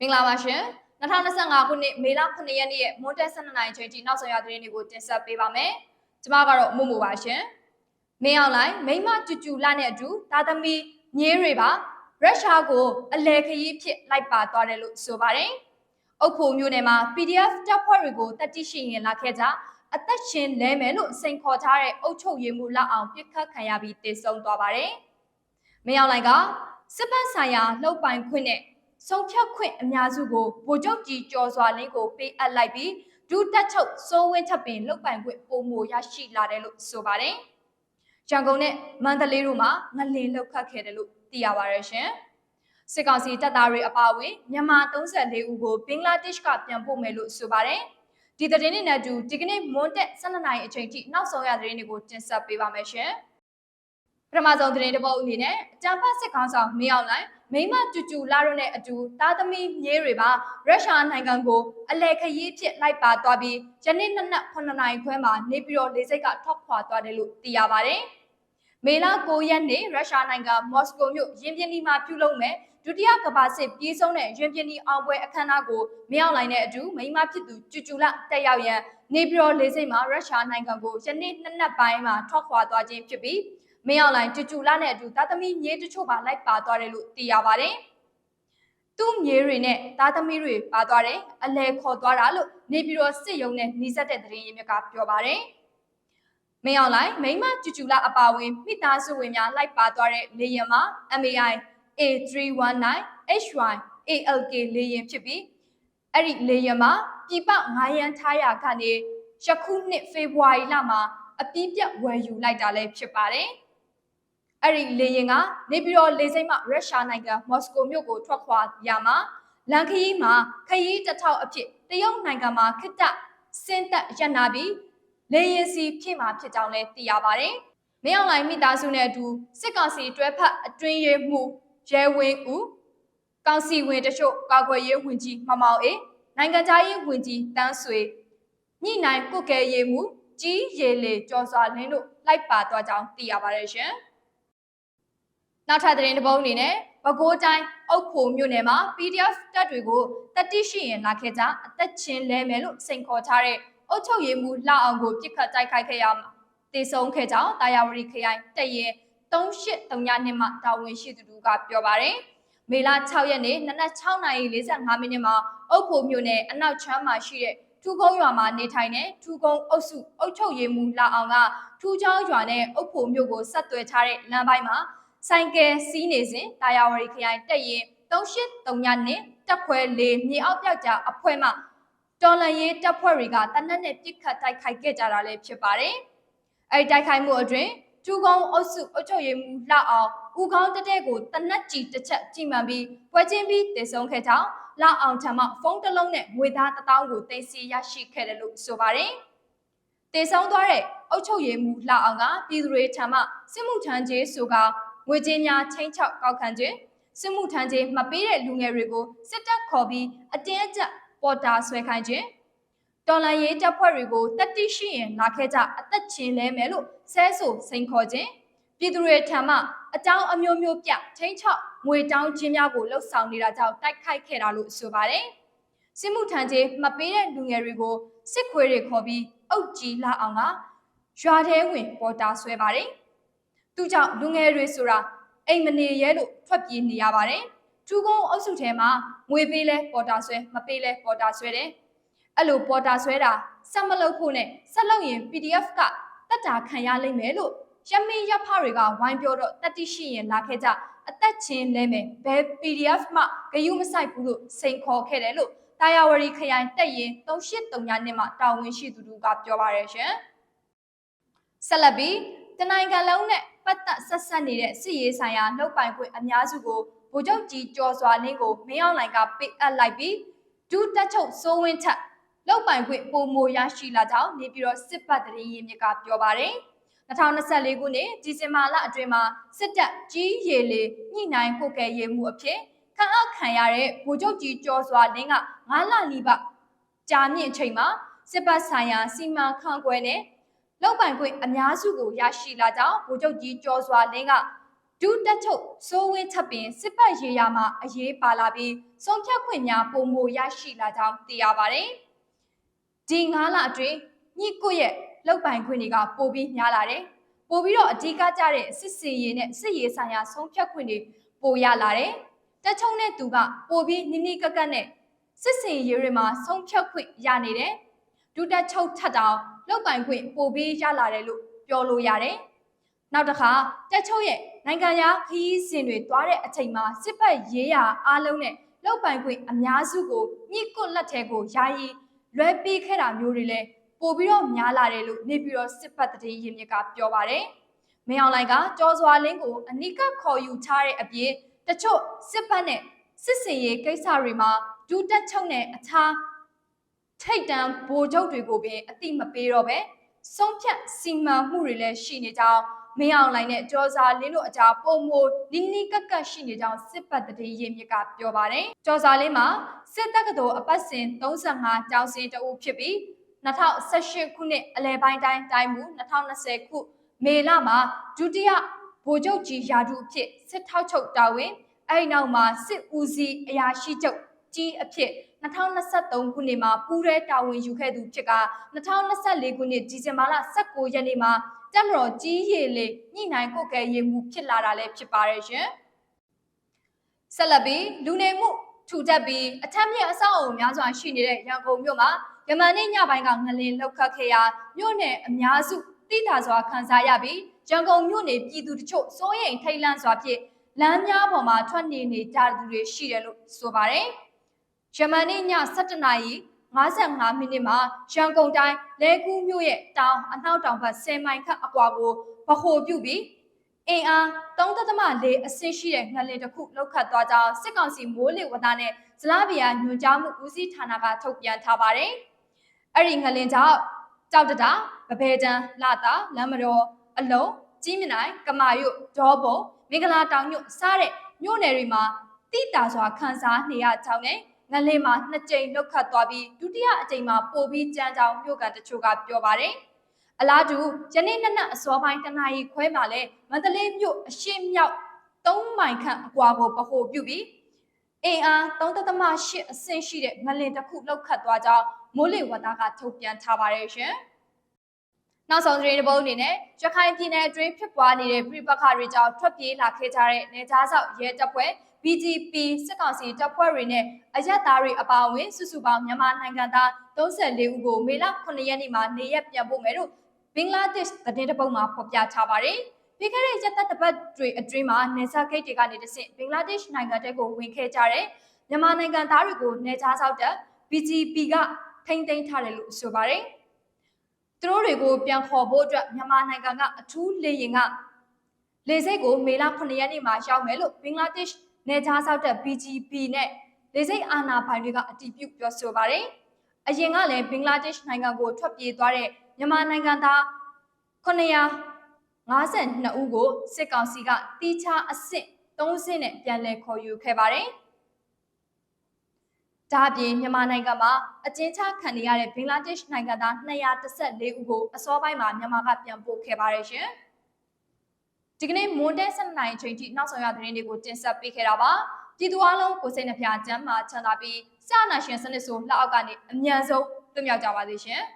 မင်္ဂလာပါရှင်2025ခုနှစ်မေလ9ရက်နေ့ရဲ့မွန်းတက်12နိုင်ချိန်ထိနောက်ဆုံးရသတင်းတွေကိုတင်ဆက်ပေးပါမယ်ကျွန်မကတော့မှုမှုပါရှင်မင်းအောင်လိုင်းမိမကျူကျူလာနဲ့အတူသားသမီးညေးတွေပါရုရှားကိုအလဲခရီးဖြစ်လိုက်ပါသွားတယ်လို့ဆိုပါတယ်အုပ်ဖို့မျိုးနယ်မှာ PDF တပ်ဖွဲ့တွေကိုတတိရှိရင်လာခဲ့ကြအသက်ရှင်လဲမယ်လို့စိန်ခေါ်ထားတဲ့အုပ်ချုပ်ရေးမှုလောက်အောင်ပြစ်ခတ်ခံရပြီးတေဆုံးသွားပါတယ်မင်းအောင်လိုင်းကစစ်ပတ်ဆိုင်ရာလှုပ်ပိုင်ခွင့်နဲ့ ဆုံးဖြတ်ခွင့်အများစုကိုဗိုလ်ချုပ်ကြီးကျော်စွာလင်းကိုပေးအပ်လိုက်ပြီးဒုတက်ချုပ်စိုးဝင်းထပ်ပင်လှုပ်ပိုင်ခွင့်ပုံမရရှိလာတယ်လို့ဆိုပါတယ်။ရန်ကုန်နဲ့မန္တလေးတို့မှာငလင်လှုပ်ခတ်ခဲ့တယ်လို့သိရပါတယ်ရှင်။စစ်ကောင်စီတပ်သားတွေအပါအဝင်မြန်မာ34ဦးကိုဘင်္ဂလားဒေ့ရှ်ကပြန်ပို့မယ်လို့ဆိုပါတယ်။ဒီသတင်းတွေနဲ့အတူဒီကနေ့မွန်းတက်12နာရီအချိန်ထိနောက်ဆုံးရသတင်းတွေကိုတင်ဆက်ပေးပါမယ်ရှင်။ပထမဆုံးသတင်းတစ်ပုဒ်အနေနဲ့အကြံဖတ်စစ်ကောင်ဆောင်မင်းအောင်လိုင်း မိမကျူကျူလာတို့နဲ့အတူသားသမီးမြေးတွေပါရုရှားနိုင်ငံကိုအလဲခရီးဖြစ်လိုက်ပါသွားပြီးယနေ့နနက်9နာရီခွဲမှာနေပြည်တော်လေဆိပ်ကထွက်ခွာသွားတယ်လို့သိရပါတယ်။မေလ9ရက်နေ့ရုရှားနိုင်ငံမော်စကိုမြို့ရင်ပြင်းဒီမှာပြုလုပ်မဲ့ဒုတိယကမ္ဘာစစ်ပြေးဆုံးတဲ့ရင်ပြင်းဒီအောင်ပွဲအခမ်းအနားကိုမရောက်နိုင်တဲ့အတူမိမဖြစ်သူကျူကျူလာတက်ရောက်ရန်နေပြည်တော်လေဆိပ်မှာရုရှားနိုင်ငံကိုယနေ့နနက်ပိုင်းမှာထွက်ခွာသွားခြင်းဖြစ်ပြီး မင်းအောင်လိုင်ကျူကျူလာနဲ့အတူသားသမီးမြေးတချို့ပါလိုက်ပါသွားတယ်လို့သိရပါတယ်။သူ့မြေးတွေနဲ့သားသမီးတွေပါသွားတယ်အလဲခေါ်သွားတာလို့နေပြည်တော်စစ်ရုံးနဲ့နှီးစပ်တဲ့သတင်းရင်းမြစ်ကပြောပါတယ်။မင်းအောင်လိုင်မိမကျူကျူလာအပါဝင်မိသားစုဝင်များလိုက်ပါသွားတဲ့လေယာဉ်မှာ MAI A319 HY ALK လေယာဉ်ဖြစ်ပြီးအဲ့ဒီလေယာဉ်မှာပြပ9ရန်ထားရကနေယခုနှစ်ဖေဖော်ဝါရီလမှာအပြည့်ပြတ်ဝယ်ယူလိုက်တာလည်းဖြစ်ပါတယ်။ အဲ့ဒီလေယာဉ်ကနေပြည်တော်လေဆိပ်မှရုရှားနိုင်ငံမော်စကိုမြို့ကိုထွက်ခွာရမှာလန်ခရီးမှာခရီးတစ်ထောက်အဖြစ်တရုတ်နိုင်ငံမှာခစ်တစင်းသက်ရပ်နာပြီးလေယာဉ်စီဖြစ်မှာဖြစ်ကြောင်းလည်းသိရပါတယ်။မင်းအောင်လိုင်းမိသားစုနဲ့အတူစစ်ကောင်စီတွဲဖက်အတွင်းရေးမှုရဲဝင်းဦးကောင်စီဝင်တချို့ကာကွယ်ရေးဝန်ကြီးမမောင်အေးနိုင်ငံသားရေးဝန်ကြီးတန်းဆွေညှိနှိုင်းကုတ်ကဲရေးမှုကြီးရေလေကျော်စွာလင်းတို့လိုက်ပါသွားကြောင်းသိရပါတယ်ရှင်။ နောက်ထပ်သတင်းတစ်ပုဒ်အနေနဲ့ပဲခူးတိုင်းအုတ်ဖိုမြို့နယ်မှာ PDF တပ်တွေကိုတတိရှိရင်လာခဲ့ကြအသက်ချင်းလဲမယ်လို့စိန်ခေါ်ထားတဲ့အုတ်ချုပ်ရည်မှုလောက်အောင်ကိုပြစ်ခတ်တိုက်ခိုက်ခဲ့ရမှာတေဆုံးခဲ့ကြောင်းတာယာဝတီခရိုင်တရဲ3839နှစ်မှတာဝန်ရှိသူတို့ကပြောပါတယ်မေလ6ရက်နေ့နနက်6:45မိနစ်မှာအုတ်ဖိုမြို့နယ်အနောက်ချမ်းမှာရှိတဲ့ထူကုန်းရွာမှာနေထိုင်တဲ့ထူကုန်းအုပ်စုအုတ်ချုပ်ရည်မှုလောက်အောင်ကထူချောင်းရွာနဲ့အုတ်ဖိုမြို့ကိုဆက်သွယ်ထားတဲ့လမ်းပိုင်းမှာ ဆိုင်ကယ်စီးနေစဉ်တာယာဝတီခရိုင်တက်ရင်3839နှစ်တက်ခွဲ၄မြေအောက်ပြောက်ကြားအဖွဲ့မှတော်လန်ရေးတပ်ဖွဲ့တွေကတနက်နဲ့ပြစ်ခတ်တိုက်ခိုက်ခဲ့ကြတာလည်းဖြစ်ပါတယ်။အဲဒီတိုက်ခိုက်မှုအတွင်းကျူကုန်းအုပ်စုအုပ်ချုပ်ရေးမှူးလောက်အောင်ဦးခေါင်းတတဲ့ကိုတနက်ကြီးတစ်ချက်ကြိမှန်ပြီးပွဲချင်းပြီးတည်ဆုံးခဲ့ကြောင်းလောက်အောင်ထံမှဖုန်းတစ်လုံးနဲ့ငွေသားတစ်တောင်းကိုတင်စီရရှိခဲ့တယ်လို့ဆိုပါတယ်။တည်ဆုံးသွားတဲ့အုပ်ချုပ်ရေးမှူးလောက်အောင်ကပြည်သူတွေထံမှစစ်မှုထမ်းကျေးဆိုက ငွေကြေးများချင်းချောက်ကောက်ခံခြင်းစစ်မှုထမ်းခြင်းမပေးတဲ့လူငယ်တွေကိုစစ်တပ်ခေါ်ပြီးအတင်းအကျပ်ပေါ်တာဆွဲခိုင်းခြင်းတော်လန်ရေးတပ်ဖွဲ့တွေကိုတတိရှိရင်လာခဲ့ကြအသက်ချင်းလဲမယ်လို့ဆဲဆိုစိန်ခေါ်ခြင်းပြည်သူတွေထံမှအကြောင်းအမျိုးမျိုးပြချင်းချောက်ငွေတောင်းခြင်းများကိုလှုပ်ဆောင်နေတာကြောင့်တိုက်ခိုက်ခဲ့တာလို့ဆိုပါတယ်စစ်မှုထမ်းခြင်းမပေးတဲ့လူငယ်တွေကိုစစ်ခွေးတွေခေါ်ပြီးအုပ်ကြီးလာအောင်ကရွာထဲဝင်ပေါ်တာဆွဲပါတယ် သူကြောင့်လူငယ်တွေဆိုတာအိမ်မနေရဲလို့ထွက်ပြေးနေရပါတယ်။ထူကုန်းအုပ်စုထဲမှာငွေပေးလဲပေါ်တာဆွဲမပေးလဲပေါ်တာဆွဲတယ်။အဲ့လိုပေါ်တာဆွဲတာစက်မလုပ်ဖို့နဲ့ဆက်လုပ်ရင် PDF ကတက်တာခံရလိမ့်မယ်လို့ရမင်းရဖတွေကဝိုင်းပြောတော့တတိရှိရင်လာခဲ့ကြအသက်ချင်းလဲမယ်ဘယ် PDF မှဂယုမဆိုင်ဘူးလို့စိန်ခေါ်ခဲ့တယ်လို့တာယာဝရီခရိုင်တက်ရင်3839နှစ်မှာတာဝန်ရှိသူတို့ကပြောပါရရှင်ဆက်လက်ပြီး တနိုင်ငံလုံးနဲ့ပတ်သက်ဆက်ဆက်နေတဲ့စစ်ရေးဆိုင်ရာနှုတ်ပိုင်ခွင့်အများစုကိုဗိုလ်ချုပ်ကြီးကျော်စွာလင်းကိုမင်းအောင်လှိုင်ကပေးအပ်လိုက်ပြီးဒုတက်ချုပ်စိုးဝင်းထက်လောက်ပိုင်ခွင့်ပုံမရရှိလာကြောင်းနေပြည်တော်စစ်ပတ်တရင်ရင်းမြစ်ကပြောပါတယ်2024ခုနှစ်ဒီဇင်ဘာလအတွင်းမှာစစ်တပ်ကြီးရေလေညှိနှိုင်းကိုကဲရေးမှုအဖြစ်ခန့်အပ်ခံရတဲ့ဗိုလ်ချုပ်ကြီးကျော်စွာလင်းက9လနီးပါးကြာမြင့်ချိန်မှာစစ်ပတ်ဆိုင်ရာစီမံခန့်ခွဲနဲ့ လောက်ပိုင်ခွင့်အများစုကိုရရှိလာကြောင်းဗိုလ်ချုပ်ကြီးကျော်စွာလင်းကဒုတက်ချုပ်စိုးဝင်းချက်ပင်စစ်ပတ်ရေးရာမှာအရေးပါလာပြီးဆုံးဖြတ်ခွင့်များပုံမရရှိလာကြောင်းသိရပါတယ်။ဒီ9လအတွင်းညှိကိုရဲ့လောက်ပိုင်ခွင့်တွေကပိုပြီးများလာတယ်။ပိုပြီးတော့အဓိကကျတဲ့စစ်စင်ရေးနဲ့စစ်ရေးဆိုင်ရာဆုံးဖြတ်ခွင့်တွေပိုရလာတယ်။တက်ချုံနဲ့သူကပိုပြီးနိနိကကက်နဲ့စစ်စင်ရေးတွေမှာဆုံးဖြတ်ခွင့်ရနေတယ်။ဒုတက်ချုပ်ထက်တောင် လောက်ပိုင်ခွင့်ပိုပြီးရလာတယ်လို့ပြောလို့ရတယ်။နောက်တစ်ခါတက်ချုပ်ရဲ့နိုင်ငံသားခရီးစဉ်တွေတွားတဲ့အချိန်မှာစစ်ပတ်ရေးရာအားလုံးနဲ့လောက်ပိုင်ခွင့်အများစုကိုညှိကွလက်ထဲကိုယာယီလွှဲပေးခဲ့တာမျိုးတွေလည်းပိုပြီးတော့များလာတယ်လို့နေပြီးတော့စစ်ပတ်တည်းရင်းမြစ်ကပြောပါတယ်။မင်းအောင်လှိုင်ကကြောစွာလင်းကိုအနိကခေါ်ယူထားတဲ့အပြင်တချို့စစ်ပတ်နဲ့စစ်စင်ရေးကိစ္စတွေမှာဒူတက်ချုပ်နဲ့အခြား ထိတ်တန့်ဗိုလ်ချုပ်တွေကိုပင်အတိမပေးတော့ပဲဆုံးဖြတ်စီမံမှုတွေလည်းရှိနေကြောင်းမင်းအောင်လှိုင်နဲ့ကြောစာလင်းတို့အကြားပုံမိုနီနီကက်ကက်ရှိနေကြောင်းစစ်ပတ်တည်းရင်းမြစ်ကပြောပါတယ်။ကြောစာလင်းမှာစစ်တပ်ကတော်အပတ်စဉ်35ကျောင်းစင်တအုပ်ဖြစ်ပြီး2018ခုနှစ်အလဲပိုင်းတိုင်းတိုင်းမူ2020ခုမေလမှာဒုတိယဗိုလ်ချုပ်ကြီးရာထူးအဖြစ်စစ်ထောက်ချုပ်တာဝန်အဲ့ဒီနောက်မှာစစ်ဦးစီးအရာရှိချုပ်ကြီးအဖြစ်2023ခုနှစ်မှာပူးရဲတာဝန်ယူခဲ့သူဖြစ်က2024ခုနှစ်ဒီဇင်ဘာလ19ရက်နေ့မှာတက်မတော်ကြီးရည်လေညှိနှိုင်းကုတ်ကဲရေးမှုဖြစ်လာတာလည်းဖြစ်ပါတယ်ရှင်။ဆက်လက်ပြီးလူနေမှုထူထပ်ပြီးအထက်မြင့်အဆောက်အအုံများစွာရှိနေတဲ့ရန်ကုန်မြို့မှာယမန်နေ့ညပိုင်းကငလင်လောက်ခတ်ခဲ့ရာမြို့နယ်အများစုတိတာစွာခံစားရပြီးရန်ကုန်မြို့နယ်ပြည်သူတချို့စိုးရိမ်ထိတ်လန့်စွာဖြင့်လမ်းများပေါ်မှာထွက်နေနေကြသူတွေရှိတယ်လို့ဆိုပါတယ်။ ယမန်နေ့ည7:00နာရီ55မိနစ်မှာရန်ကုန်တိုင်းလဲကူးမြို့ရဲ့တောင်အနောက်တောင်ဘက်10မိုင်ခန့်အကွာကိုဗဟိုပြုပြီးအင်အား3.4အဆင့်ရှိတဲ့ငလင်တစ်ခုလောက်ခတ်သွားကြောင်းစစ်ကောင်စီမိုးလေဝသနဲ့ဇလားဗီယာညွှန်ကြားမှုဦးစီးဌာနကထုတ်ပြန်ထားပါတယ်။အဲ့ဒီငလင်ကြောင့်ကြောက်တတာဗဘဲတန်းလာတာလမ်းမတော်အလုံးကြီးမြနိုင်ကမာယုဒေါဘုံမင်္ဂလာတောင်ညွတ်စားတဲ့မြို့နယ်တွေမှာတိတာစွာခန်းစားနေရကြောင်းနဲ့ ငလင်မှာနှစ်ကြိမ်လောက်ခတ်သွားပြီးဒုတိယအကြိမ်မှာပိုပြီးကြမ်းကြောင်းမြို့ကန်တချို့ကပြောပါတယ်။အလားတူယနေ့နက်နက်အစောပိုင်းတနာရီခွဲမှာလဲမန္တလေးမြို့အရှိမြောက်3မိုင်ခန့်အကွာကိုပဟိုပြုပြီးအင်အား3.8အဆင့်ရှိတဲ့ငလင်တစ်ခုလောက်ခတ်သွားကြောင်းမိုးလေဝသကထုတ်ပြန်ထားပါတယ်ရှင်။ နောက်ဆုံးသတင်းတစ်ပုဒ်အနေနဲ့ရခိုင်ပြည်နယ်အတွင်းဖြစ်ပွားနေတဲ့ပြည်ပခါတွေကြောင့်ထွက်ပြေးလာခဲ့ကြတဲ့နေသားဆောက်ရဲတပ်ဖွဲ့ BGP စစ်ကောင်စီတပ်ဖွဲ့တွေနဲ့အရက်သားတွေအပါအဝင်စုစုပေါင်းမြန်မာနိုင်ငံသား34ဦးကိုမေလ9ရက်နေ့မှာနေရက်ပြန်ပို့မယ်လို့ဘင်္ဂလားဒေ့ရှ်သတင်းတပုတ်မှာဖော်ပြထားပါတယ်။ပြီးခဲ့တဲ့ရက်သက်တပတ်တွေအတွင်းမှာနေဆာဂိတ်တွေကနေတဆင့်ဘင်္ဂလားဒေ့ရှ်နိုင်ငံတဲကိုဝင်ခဲ့ကြတဲ့မြန်မာနိုင်ငံသားတွေကိုနေကြားဆောက်တဲ့ BGP ကထိမ့်သိမ်းထားတယ်လို့ဆိုပါတယ်။ သူတို့တွေကိုပြန်ခေါ်ဖို့အတွက်မြန်မာနိုင်ငံကအထူးလေရင်ကလေဆိပ်ကိုမေလ9ရက်နေ့မှာရောက်မယ်လို့ဘင်္ဂလားဒေ့ရှ်နေကြားဆောက်တဲ့ BGP နဲ့လေဆိပ်အာဏာပိုင်တွေကအတည်ပြုပြောဆိုပါတယ်။အရင်ကလည်းဘင်္ဂလားဒေ့ရှ်နိုင်ငံကိုထွက်ပြေးသွားတဲ့မြန်မာနိုင်ငံသား952ဦးကိုစစ်ကောင်စီကတီးခြားအဆင့်3ဆင့်နဲ့ပြန်လည်ခေါ်ယူခဲ့ပါတယ်။ ဒါ့အပြင်မြန်မာနိုင်ငံမှာအကျဉ်းချခံနေရတဲ့ဘင်္ဂလားဒေ့ရှ်နိုင်ငံသား214ဦးကိုအစောပိုင်းမှာမြန်မာကပြန်ပို့ခဲ့ပါတယ်ရှင်။ဒီကနေ့မွန်တဲ7နိုင်အချိန်ထိနောက်ဆုံးရသတင်းတွေကိုတင်ဆက်ပေးခဲ့တာပါပြည်သူအလုံးကိုစိတ်နှပြချမ်းသာချမ်းသာပြီးစာနာရှင်စနစ်ဆိုလက်အောက်ကနေအမြန်ဆုံးလွတ်မြောက်ကြပါစေရှင်။